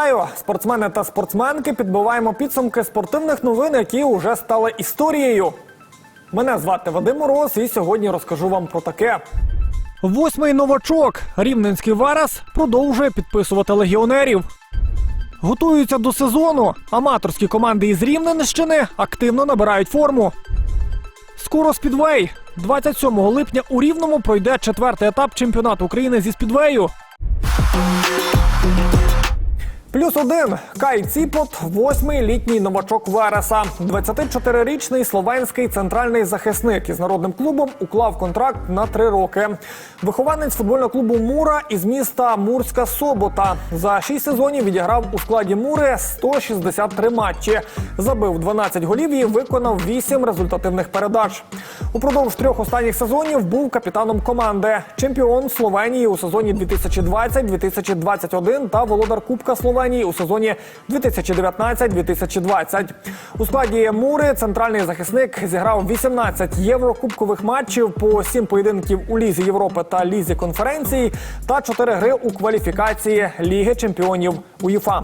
Вітаю, спортсмени та спортсменки. Підбиваємо підсумки спортивних новин, які вже стали історією. Мене звати Вадим Мороз, і сьогодні розкажу вам про таке. Восьмий новачок. Рівненський Верес продовжує підписувати легіонерів. Готуються до сезону. Аматорські команди із Рівненщини активно набирають форму. Скоро спідвей. 27 липня у Рівному пройде четвертий етап чемпіонату України зі спідвею. Плюс один Кай Ціпот, восьмий літній новачок Вереса. 24-річний словенський центральний захисник із народним клубом уклав контракт на три роки. Вихованець футбольного клубу Мура із міста Мурська Собота. За шість сезонів відіграв у складі Мури 163 матчі. Забив 12 голів і виконав 8 результативних передач. Упродовж трьох останніх сезонів був капітаном команди. Чемпіон Словенії у сезоні 2020-2021 та володар Кубка Словенії у сезоні 2019-2020. У складі Мури центральний захисник зіграв 18 єврокубкових матчів по 7 поєдинків у Лізі Європи та Лізі конференцій та 4 гри у кваліфікації Ліги чемпіонів УЄФА.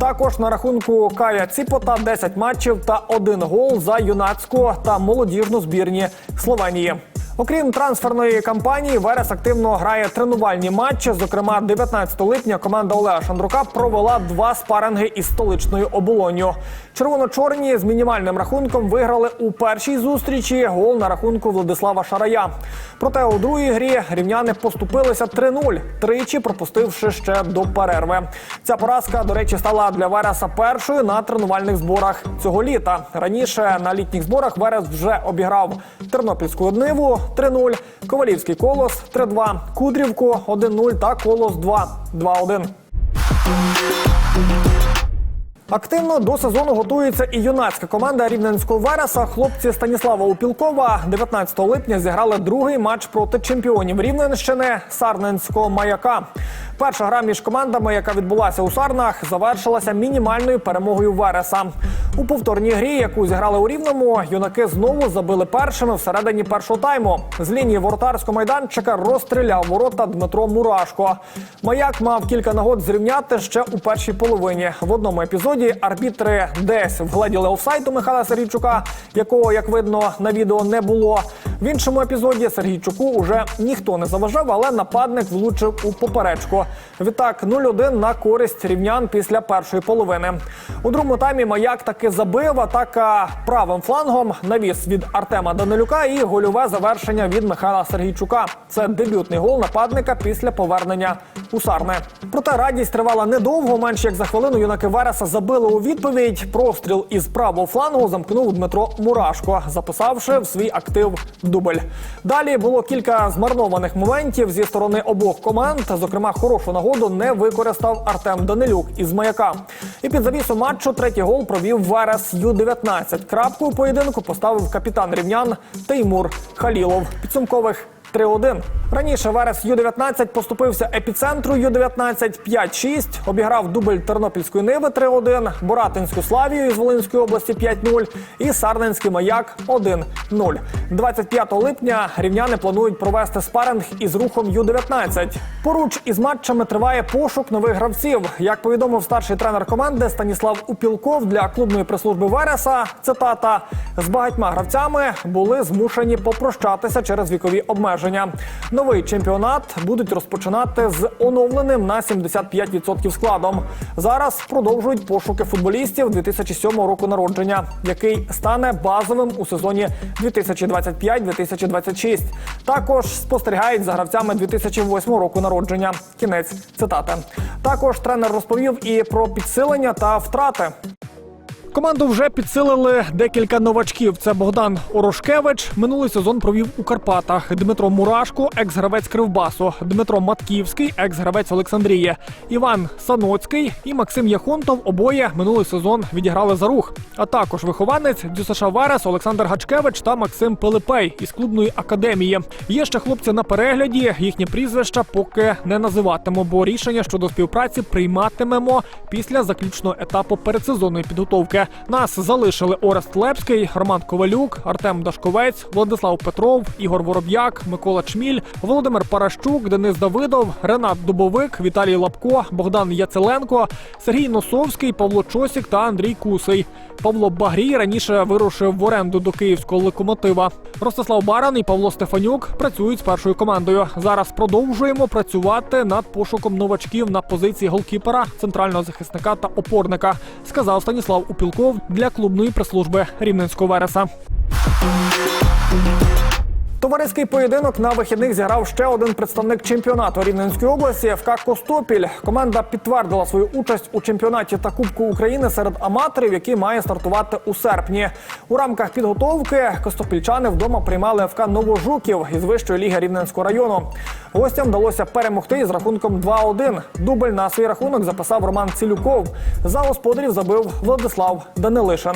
Також на рахунку Кая Ціпота 10 матчів та один гол за юнацьку та молодіжну збірні Словенії. Окрім трансферної кампанії, Верес активно грає тренувальні матчі. Зокрема, 19 липня команда Олега Шандрука провела два спаринги із столичною оболонню. Червоно-чорні з мінімальним рахунком виграли у першій зустрічі гол на рахунку Владислава Шарая. Проте у другій грі рівняни поступилися 3-0, тричі пропустивши ще до перерви. Ця поразка, до речі, стала для Вереса першою на тренувальних зборах цього літа. Раніше на літніх зборах Верес вже обіграв Тернопільську одниву 3-0, Ковалівський колос 3-2, Кудрівку 1-0 та колос 2 2-1. Активно до сезону готується і юнацька команда рівненського Вереса. Хлопці Станіслава Упілкова 19 липня зіграли другий матч проти чемпіонів Рівненщини Сарненського маяка. Перша гра між командами, яка відбулася у Сарнах, завершилася мінімальною перемогою Вереса. У повторній грі, яку зіграли у Рівному, юнаки знову забили першими всередині першого тайму. З лінії воротарського майданчика розстріляв ворота Дмитро Мурашко. Маяк мав кілька нагод зрівняти ще у першій половині. В одному епізоді арбітри десь вгледіли офсайд у Михайла Сергійчука, якого, як видно, на відео не було. В іншому епізоді Сергійчуку уже ніхто не заважав, але нападник влучив у поперечку. Відтак 0-1 на користь рівнян після першої половини. У другому таймі маяк таки забив. Атака правим флангом навіс від Артема Данилюка і гольове завершення від Михайла Сергійчука. Це дебютний гол нападника після повернення у Сарне. Проте радість тривала недовго. Менш як за хвилину юнаки Вереса забили у відповідь. Простріл із правого флангу замкнув Дмитро Мурашко, записавши в свій актив дубль. Далі було кілька змарнованих моментів зі сторони обох команд. Зокрема, хорошу нагоду не використав Артем Данилюк із маяка. І під завісу матчу третій гол провів Верес Ю-19. Крапку у поєдинку поставив капітан рівнян Теймур Халілов. Підсумкових 3-1. Раніше Верес Ю-19 поступився епіцентру Ю-19 5-6, обіграв дубль Тернопільської Ниви 3-1, Боратинську Славію із Волинської області 5-0 і Сарненський маяк 1-0. 25 липня рівняни планують провести спаринг із рухом Ю-19. Поруч із матчами триває пошук нових гравців. Як повідомив старший тренер команди Станіслав Упілков для клубної прес-служби Вереса, цитата з багатьма гравцями були змушені попрощатися через вікові обмеження. Новий чемпіонат будуть розпочинати з оновленим на 75% складом. Зараз продовжують пошуки футболістів 2007 року народження, який стане базовим у сезоні 2025-2026. Також спостерігають за гравцями 2008 року народження. Кінець цитати. Також тренер розповів і про підсилення та втрати. Команду вже підсилили декілька новачків. Це Богдан Орошкевич. Минулий сезон провів у Карпатах. Дмитро Мурашко, екс-гравець Кривбасу, Дмитро Матківський, екс-гравець Олександрії, Іван Саноцький і Максим Яхонтов. Обоє минулий сезон відіграли за рух. А також вихованець ДЮСШ Верес Олександр Гачкевич та Максим Пилипей із клубної академії. Є ще хлопці на перегляді. Їхні прізвища поки не називатиму, бо рішення щодо співпраці прийматимемо після заключного етапу передсезонної підготовки. Нас залишили Орест Лепський, Роман Ковалюк, Артем Дашковець, Владислав Петров, Ігор Вороб'як, Микола Чміль, Володимир Паращук, Денис Давидов, Ренат Дубовик, Віталій Лапко, Богдан Яцеленко, Сергій Носовський, Павло Чосік та Андрій Кусий. Павло Багрій раніше вирушив в оренду до київського локомотива. Ростислав Баран і Павло Стефанюк працюють з першою командою. Зараз продовжуємо працювати над пошуком новачків на позиції голкіпера, центрального захисника та опорника, сказав Станіслав Упілков для клубної прес-служби Рівненського Вереса. Товариський поєдинок на вихідних зіграв ще один представник чемпіонату Рівненської області ФК Костопіль. Команда підтвердила свою участь у чемпіонаті та Кубку України серед аматорів, який має стартувати у серпні. У рамках підготовки костопільчани вдома приймали ФК Новожуків із вищої ліги Рівненського району. Гостям вдалося перемогти із рахунком 2-1. Дубль на свій рахунок записав Роман Цілюков. За господарів забив Владислав Данилишин.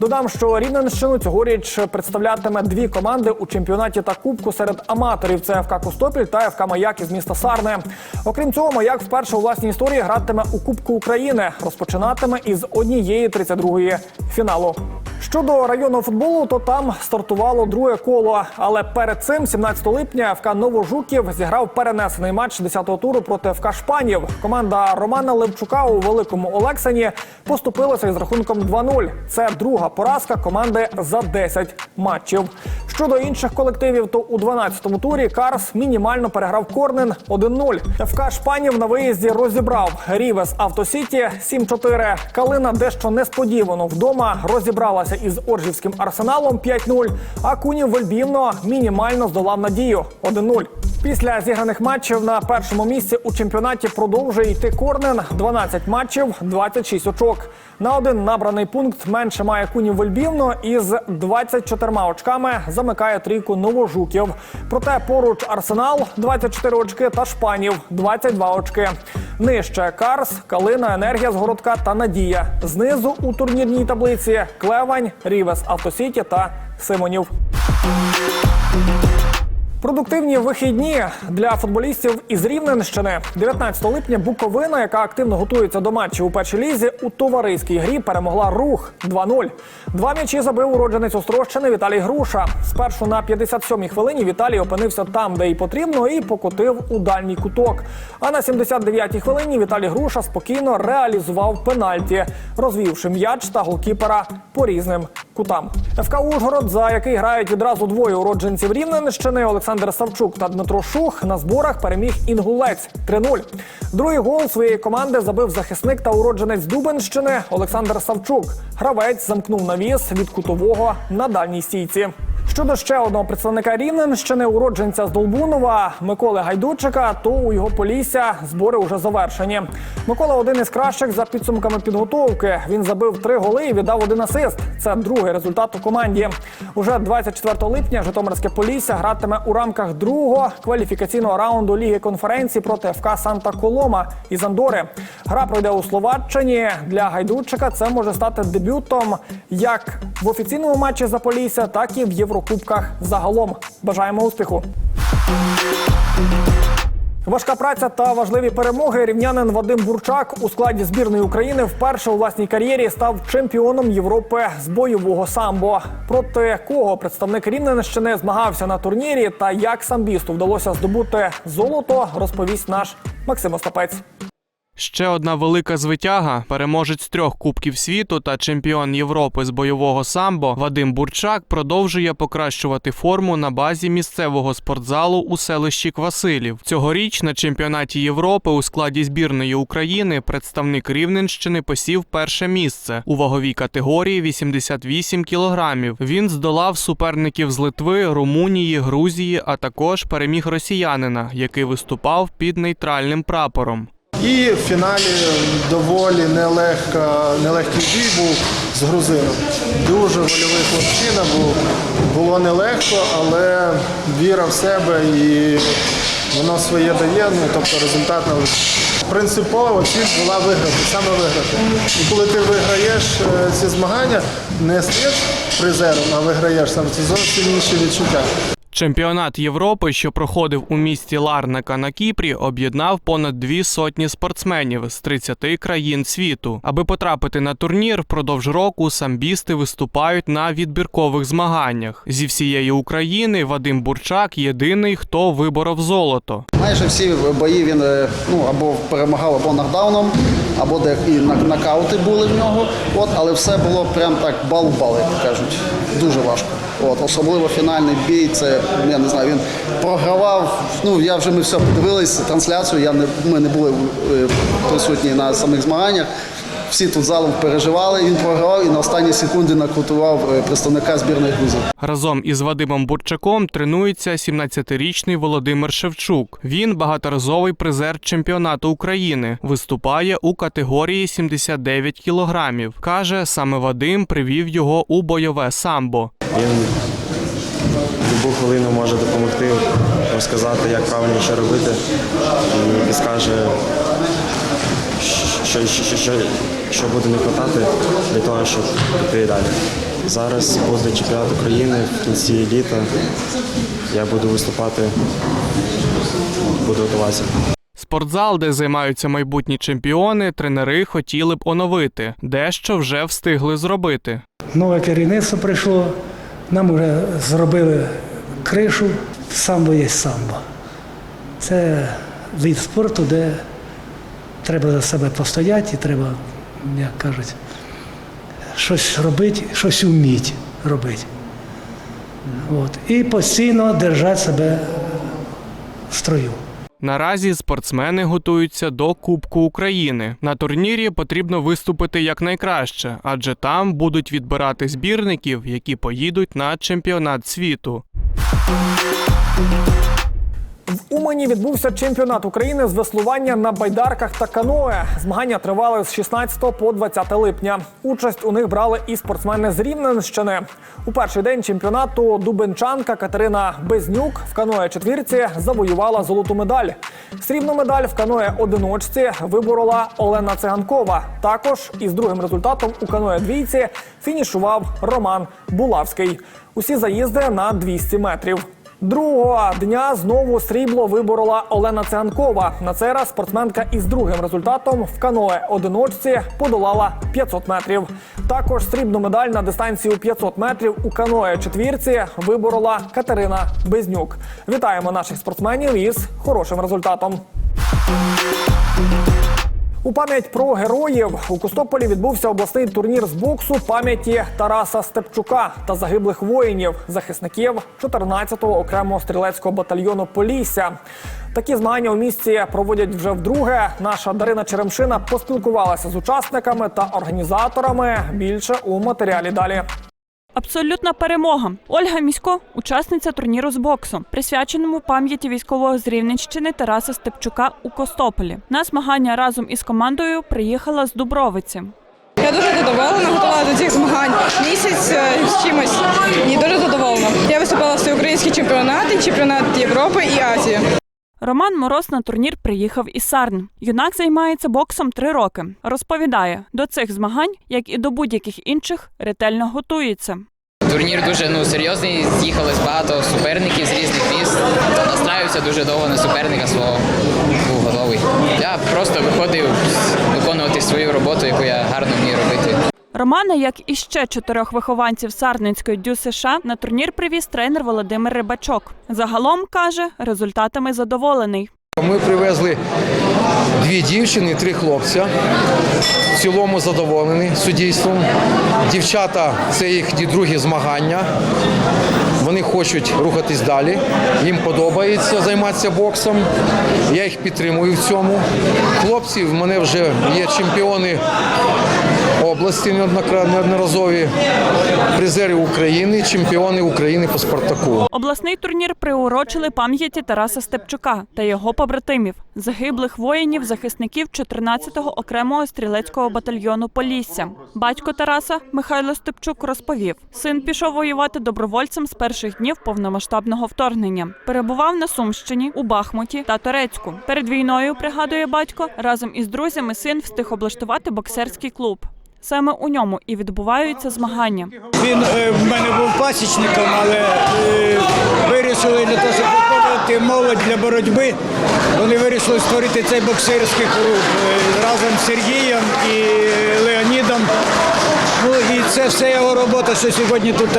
Додам, що Рівненщину цьогоріч представлятиме дві команди у чемпіонаті та кубку серед аматорів. Це ФК Костопіль та ФК Маяк із міста Сарне. Окрім цього, Маяк вперше у власній історії гратиме у Кубку України. Розпочинатиме із однієї 32-ї фіналу. Щодо районного футболу, то там стартувало друге коло. Але перед цим, 17 липня, ФК Новожуків зіграв перенесений матч 10-го туру проти ФК Шпанів. Команда Романа Левчука у великому Олексані поступилася із рахунком 2-0. Це друга поразка команди за 10 матчів. Щодо інших колективів, то у 12-му турі Карс мінімально переграв Корнен 1-0. ФК Шпанів на виїзді розібрав Рівес Автосіті 7-4. Калина дещо несподівано вдома розібралася із Оржівським арсеналом 5-0. А Кунів Вельбівно мінімально здолав надію 1-0. Після зіграних матчів на першому місці у чемпіонаті продовжує йти Корнен. 12 матчів, 26 очок. На один набраний пункт менше має Кунів Вельбівно із 24 очками замикає трійку новожуків. Проте поруч Арсенал 24 очки та Шпанів 22 очки. Нижче Карс, Калина, Енергія з Городка та Надія. Знизу у турнірній таблиці Клевань, Рівес, Автосіті та Симонів. Продуктивні вихідні для футболістів із Рівненщини. 19 липня Буковина, яка активно готується до матчів у першій лізі, у товариській грі перемогла рух 2-0. Два м'ячі забив уродженець Острощини Віталій Груша. Спершу на 57-й хвилині Віталій опинився там, де й потрібно, і покотив у дальній куток. А на 79-й хвилині Віталій Груша спокійно реалізував пенальті, розвівши м'яч та голкіпера по різним кутам. ФК Ужгород, за який грають відразу двоє уродженців Рівненщини Олександр Савчук та Дмитро Шух, на зборах переміг Інгулець 3-0. Другий гол своєї команди забив захисник та уродженець Дубенщини Олександр Савчук. Гравець замкнув навіс від кутового на дальній стійці. Щодо ще одного представника Рівненщини, уродженця з Долбунова Миколи Гайдучика, то у його полісся збори вже завершені. Микола один із кращих за підсумками підготовки. Він забив три голи і віддав один асист. Це другий результат у команді. Уже 24 липня Житомирське Полісся гратиме у рамках другого кваліфікаційного раунду Ліги конференції проти ФК Санта Колома із Андори. Гра пройде у Словаччині. Для Гайдучика це може стати дебютом як в офіційному матчі за Полісся, так і в Єврокубках загалом. Бажаємо успіху! Важка праця та важливі перемоги. Рівнянин Вадим Бурчак у складі збірної України вперше у власній кар'єрі став чемпіоном Європи з бойового самбо. Проти кого представник Рівненщини змагався на турнірі та як самбісту вдалося здобути золото, розповість наш Максим Остапець. Ще одна велика звитяга, переможець трьох кубків світу та чемпіон Європи з бойового самбо Вадим Бурчак продовжує покращувати форму на базі місцевого спортзалу у селищі Квасилів. Цьогоріч на чемпіонаті Європи у складі збірної України представник Рівненщини посів перше місце у ваговій категорії 88 кілограмів. Він здолав суперників з Литви, Румунії, Грузії, а також переміг росіянина, який виступав під нейтральним прапором. І в фіналі доволі нелегка, нелегкий бій був з грузином. Дуже вольовий хлопчина був. Було нелегко, але віра в себе і воно своє дає. Ну, тобто результат на принципова ціль була виграти, саме виграти. І коли ти виграєш е, ці змагання, не стаєш призером, а виграєш саме це зовсім інші відчуття. Чемпіонат Європи, що проходив у місті Ларнака на Кіпрі, об'єднав понад дві сотні спортсменів з 30 країн світу. Аби потрапити на турнір, впродовж року самбісти виступають на відбіркових змаганнях. Зі всієї України Вадим Бурчак єдиний, хто виборов золото. Майже всі бої він е, ну, або перемагав або нокдауном, або де і нок- нокаути були в нього. От, але все було прям так бал-бал, як кажуть. Дуже важко. От, особливо фінальний бій, це я не знаю, він програвав. Ну я вже ми все подивилися, трансляцію. Я не ми не були е, присутні на самих змаганнях. Всі тут залом переживали. Він програвав і на останні секунди накрутував е, представника збірної Грузії. Разом із Вадимом Бурчаком тренується 17-річний Володимир Шевчук. Він багаторазовий призер чемпіонату України. Виступає у категорії 79 кілограмів. Каже, саме Вадим привів його у бойове самбо. Він хвилину може допомогти, розказати, як правильно що робити, і підскаже, що, що, що, що буде не хватати для того, щоб піти далі. Зараз буде чемпіонат України в кінці літа. Я буду виступати, буду готуватися. Спортзал, де займаються майбутні чемпіони, тренери хотіли б оновити. Дещо вже встигли зробити. Нове керівництво прийшло, нам вже зробили кришу, самбо є самбо. Це вид спорту, де треба за себе постояти і треба, як кажуть, щось робити, щось вміти робити. От. І постійно держати себе в строю. Наразі спортсмени готуються до Кубку України. На турнірі потрібно виступити якнайкраще, адже там будуть відбирати збірників, які поїдуть на чемпіонат світу. В Умані відбувся чемпіонат України з веслування на байдарках та каное. Змагання тривали з 16 по 20 липня. Участь у них брали і спортсмени з Рівненщини. У перший день чемпіонату дубенчанка Катерина Безнюк в каное четвірці завоювала золоту медаль. Срібну медаль в каное одиночці виборола Олена Циганкова. Також із другим результатом у каное двійці фінішував Роман Булавський. Усі заїзди на 200 метрів. Другого дня знову срібло виборола Олена Циганкова. На цей раз спортсменка із другим результатом в каное одиночці подолала 500 метрів. Також срібну медаль на дистанцію 500 метрів у каное четвірці виборола Катерина Безнюк. Вітаємо наших спортсменів із хорошим результатом. У пам'ять про героїв у Костополі відбувся обласний турнір з боксу пам'яті Тараса Степчука та загиблих воїнів, захисників 14-го окремого стрілецького батальйону Полісся. Такі змагання у місті проводять вже вдруге. Наша Дарина Черемшина поспілкувалася з учасниками та організаторами. Більше у матеріалі далі. Абсолютна перемога. Ольга Місько, учасниця турніру з боксу, присвяченому пам'яті військового з Рівненщини Тараса Степчука у Костополі. На змагання разом із командою приїхала з Дубровиці. Я дуже задоволена, готова до цих змагань місяць е, з чимось і дуже задоволена. Я виступала в всеукраїнські чемпіонати, чемпіонат Європи і Азії. Роман Мороз на турнір приїхав із Сарн. Юнак займається боксом три роки. Розповідає, до цих змагань, як і до будь-яких інших, ретельно готується. Турнір дуже ну серйозний. З'їхали багато суперників з різних міст. Настраювався дуже довго на суперника свого. Був готовий. Я просто виходив виконувати свою роботу, яку я гарно вмію робити. Романа, як і ще чотирьох вихованців Сарненської дю США, на турнір привіз тренер Володимир Рибачок. Загалом каже, результатами задоволений. Ми привезли дві дівчини, три хлопця. В цілому задоволені суддівством. Дівчата це їхні другі змагання. Вони хочуть рухатись далі. Їм подобається займатися боксом. Я їх підтримую в цьому. Хлопці в мене вже є чемпіони області неодноразові, призери України, чемпіони України по Спартаку. Обласний турнір приурочили пам'яті Тараса Степчука та його побратимів, загиблих воїнів, захисників 14-го окремого стрілецького батальйону Полісся. Батько Тараса Михайло Степчук розповів: син пішов воювати добровольцем з перших днів повномасштабного вторгнення. Перебував на Сумщині, у Бахмуті та Торецьку. Перед війною, пригадує батько, разом із друзями син встиг облаштувати боксерський клуб. Саме у ньому і відбуваються змагання. Він е, в мене був пасічником, але е, вирішили для того, щоб виховувати молодь для боротьби. Вони вирішили створити цей боксерський клуб е, разом з Сергієм і Леонідом. Ну і це все його робота, що сьогодні тут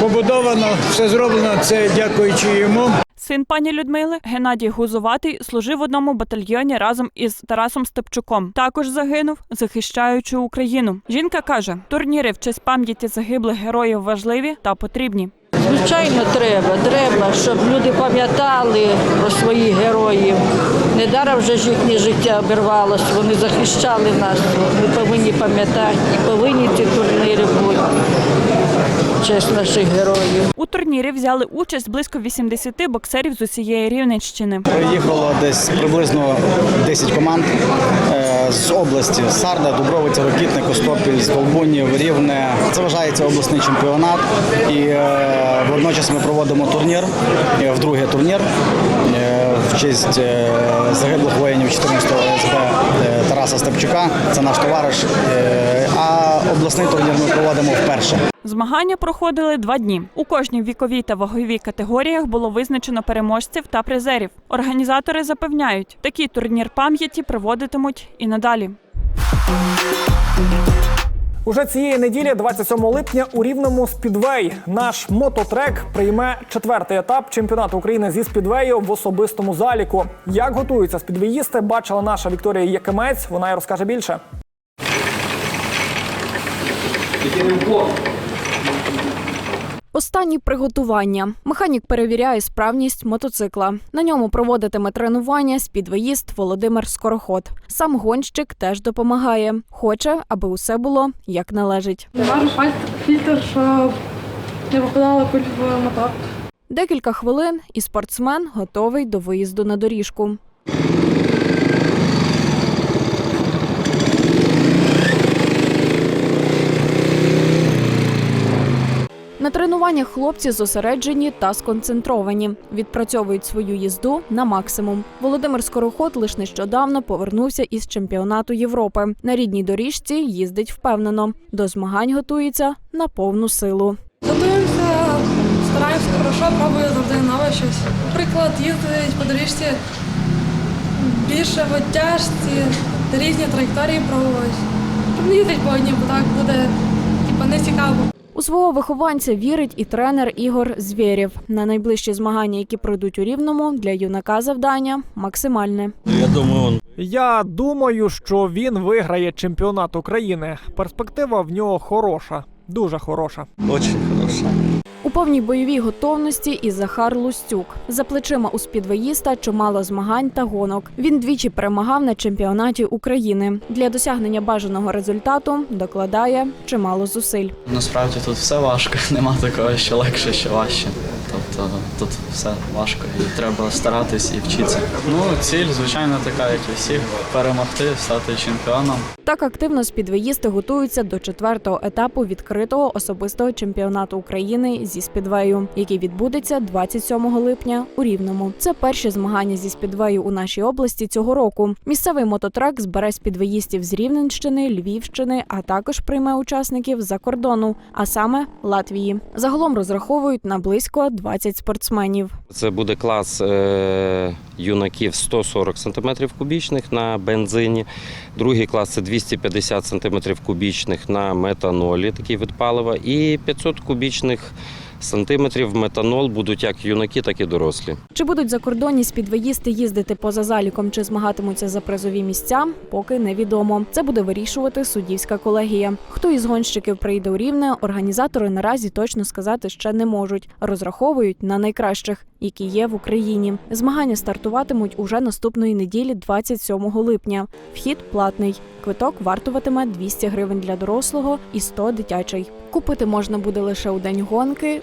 побудовано, все зроблено. Це дякуючи йому. Син пані Людмили Геннадій Гузуватий служив в одному батальйоні разом із Тарасом Степчуком. Також загинув, захищаючи Україну. Жінка каже, турніри в честь пам'яті загиблих героїв важливі та потрібні. Звичайно, треба. Треба, щоб люди пам'ятали про своїх героїв. Недаром вже їхнє життя обірвалося. Вони захищали нас. Ми повинні пам'ятати і повинні ці Честь наших героїв. У турнірі взяли участь близько 80 боксерів з усієї Рівненщини. Приїхало десь приблизно 10 команд е, з області Сарда, Дубровиця, Рокітне, Костопіль, з Долбунів, Рівне. Це вважається обласний чемпіонат. І е, водночас ми проводимо турнір, е, вдруге турнір в честь е, загиблих воїнів 14-го СБ е, Тараса Степчука. Це наш товариш. Е, а обласний турнір ми проводимо вперше. Змагання проходили два дні. У кожній віковій та ваговій категоріях було визначено переможців та призерів. Організатори запевняють, такий турнір пам'яті проводитимуть і надалі. Уже цієї неділі, 27 липня, у рівному спідвей наш мототрек прийме четвертий етап чемпіонату України зі спідвею в особистому заліку. Як готуються спідвеїсти, бачила наша Вікторія Якимець. Вона й розкаже більше. Останні приготування. Механік перевіряє справність мотоцикла. На ньому проводитиме тренування спідвоїст Володимир Скороход. Сам гонщик теж допомагає. Хоче, аби усе було як належить. Важу фільтр, щоб не попадала куль в мотор. Декілька хвилин, і спортсмен готовий до виїзду на доріжку. На тренуваннях хлопці зосереджені та сконцентровані. Відпрацьовують свою їзду на максимум. Володимир Скороход лише нещодавно повернувся із чемпіонату Європи. На рідній доріжці їздить впевнено. До змагань готується на повну силу. Готуємося, стараємося хорошо, пробую завжди нове щось. Наприклад, їздить по доріжці більше в оттяжці, різні траєкторії не їздити по одній, бо так буде типу, не цікаво. У свого вихованця вірить і тренер Ігор Звєрєв. На найближчі змагання, які пройдуть у Рівному, для юнака завдання максимальне. Я думаю, я думаю, що він виграє чемпіонат України. Перспектива в нього хороша, дуже хороша. У повній бойовій готовності і Захар Лустюк. За плечима у спідвеїста чимало змагань та гонок. Він двічі перемагав на чемпіонаті України. Для досягнення бажаного результату докладає чимало зусиль. Насправді тут все важко, нема такого, що легше, що важче. Тобто тут все важко і треба старатись і вчитися. Ну, ціль, звичайно, така, як і всіх, перемогти, стати чемпіоном. Так активно спідвеїсти готуються до четвертого етапу відкритого особистого чемпіонату України зі спідвею, який відбудеться 27 липня у Рівному. Це перші змагання зі спідвею у нашій області цього року. Місцевий мототрек збере спідвеїстів з Рівненщини, Львівщини, а також прийме учасників з-за кордону, а саме Латвії. Загалом розраховують на близько 20 спортсменів. Це буде клас е, юнаків 140 см кубічних на бензині. Другий клас це 250 см кубічних на метанолі, такий вид палива, і 500 кубічних сантиметрів метанол будуть як юнаки, так і дорослі. Чи будуть закордонні спідвеїсти їздити поза заліком чи змагатимуться за призові місця, поки невідомо. Це буде вирішувати суддівська колегія. Хто із гонщиків прийде у рівне, організатори наразі точно сказати ще не можуть. Розраховують на найкращих, які є в Україні. Змагання стартуватимуть уже наступної неділі, 27 липня. Вхід платний. Квиток вартуватиме 200 гривень для дорослого і 100 дитячий. Купити можна буде лише у день гонки